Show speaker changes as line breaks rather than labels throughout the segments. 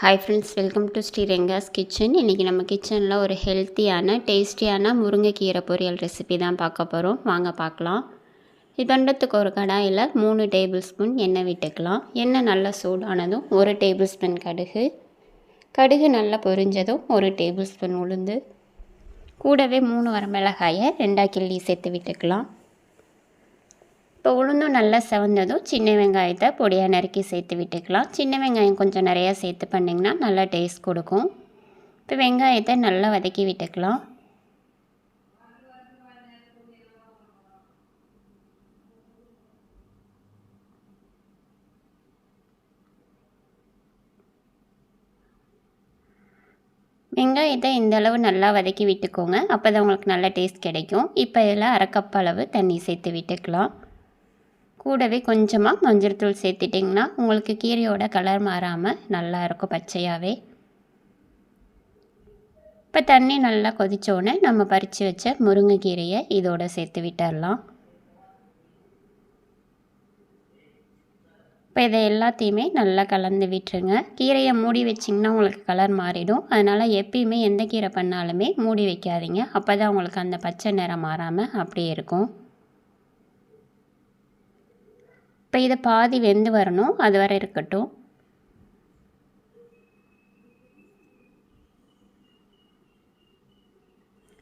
Hi friends welcome to Shri Rengas kitchen இன்றைக்கி நம்ம கிச்சனில் ஒரு ஹெல்த்தியான டேஸ்டியான முருங்கைக்கீரை பொரியல் ரெசிபி தான் பார்க்க போகிறோம் வாங்க பார்க்கலாம். இது பண்ணுறதுக்கு ஒரு கடாயில் மூணு டேபிள் ஸ்பூன் எண்ணெய் விட்டுக்கலாம். எண்ணெய் நல்லா சூடானதும் ஒரு டேபிள் ஸ்பூன் கடுகு. கடுகு நல்லா பொரிஞ்சதும் ஒரு டேபிள் ஸ்பூன் உளுந்து. கூடவே மூணு வரமிளகாயை ரெண்டாக கிள்ளி சேர்த்து விட்டுக்கலாம். இப்போ உளுந்தும் நல்லா செவந்ததும் சின்ன வெங்காயத்தை பொடியாக நறுக்கி சேர்த்து விட்டுக்கலாம். சின்ன வெங்காயம் கொஞ்சம் நிறையா சேர்த்து பண்ணிங்கன்னா நல்லா டேஸ்ட் கொடுக்கும். இப்போ வெங்காயத்தை நல்லா வதக்கி விட்டுக்கலாம். வெங்காயத்தை இந்த அளவு நல்லா வதக்கி விட்டுக்கோங்க. அப்போ தான் உங்களுக்கு நல்ல டேஸ்ட் கிடைக்கும். இப்போ இதில் அரைக்கப்பளவு அளவு தண்ணி சேர்த்து விட்டுக்கலாம். கூடவே கொஞ்சமாக மஞ்சள் தூள் சேர்த்துட்டிங்கன்னா உங்களுக்கு கீரையோட கலர் மாறாமல் நல்லா இருக்கும் பச்சையாகவே இப்போ தண்ணி நல்லா கொதித்தோடனே நம்ம பறித்து வச்ச முருங்கைக்கீரையை இதோடு சேர்த்து விட்டுடலாம் இப்போ இதை எல்லாத்தையுமே நல்லா கலந்து விட்டுருங்க. கீரையை மூடி வச்சிங்கன்னா உங்களுக்கு கலர் மாறிடும். அதனால் எப்பயுமே எந்த கீரை பண்ணாலுமே மூடி வைக்காதீங்க. அப்போ தான் உங்களுக்கு அந்த பச்சை நிறம் மாறாமல் அப்படியே இருக்கும். இப்போ இதை பாதி வெந்து வரணும். அது வரை இருக்கட்டும்.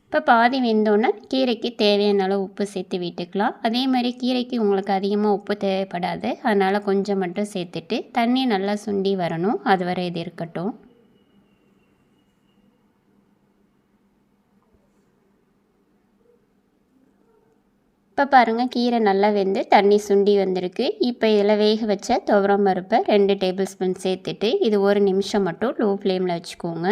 இப்போ பாதி வெந்தோன்னே கீரைக்கு தேவையான அளவு உப்பு சேர்த்து விட்டுக்கலாம். அதே மாதிரி கீரைக்கு உங்களுக்கு அதிகமாக உப்பு தேவைப்படாது. அதனால் கொஞ்சம் மட்டும் சேர்த்துட்டு தண்ணி நல்லா சுண்டி வரணும். அது வரை இது இருக்கட்டும். இப்போ பாருங்கள் கீரை நல்லா வெந்து தண்ணி சுண்டி வந்திருக்கு. இப்போ இதில் வேக வச்ச துவரம் பருப்பை ரெண்டு டேபிள் ஸ்பூன் சேர்த்துட்டு இது ஒரு நிமிஷம் மட்டும் லோ ஃப்ளேமில் வச்சுக்கோங்க.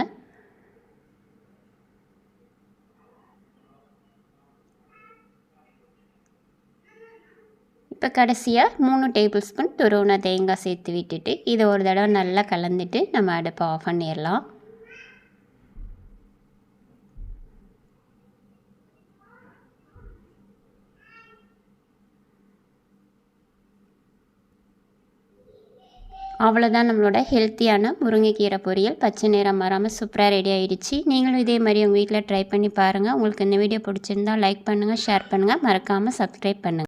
இப்போ கடைசியாக மூணு டேபிள் ஸ்பூன் துருவன தேங்காய் சேர்த்து விட்டுட்டு இதை ஒரு தடவை நல்லா கலந்துட்டு நம்ம அடுப்பை ஆஃப் பண்ணிடலாம். அவ்வளோதான் நம்மளோட ஹெல்த்தியான முருங்கைக்கீரை பொரியல். பச்சை நிறம் மாறாமல் சூப்பராக ரெடி ஆகிடுச்சு நீங்களும் இதே மாதிரி உங்கள் வீட்டில் ட்ரை பண்ணி பாருங்கள் உங்களுக்கு இந்த வீடியோ பிடிச்சிருந்தால் லைக் பண்ணுங்கள் ஷேர் பண்ணுங்கள் மறக்காமல் சப்ஸ்கிரைப் பண்ணுங்கள்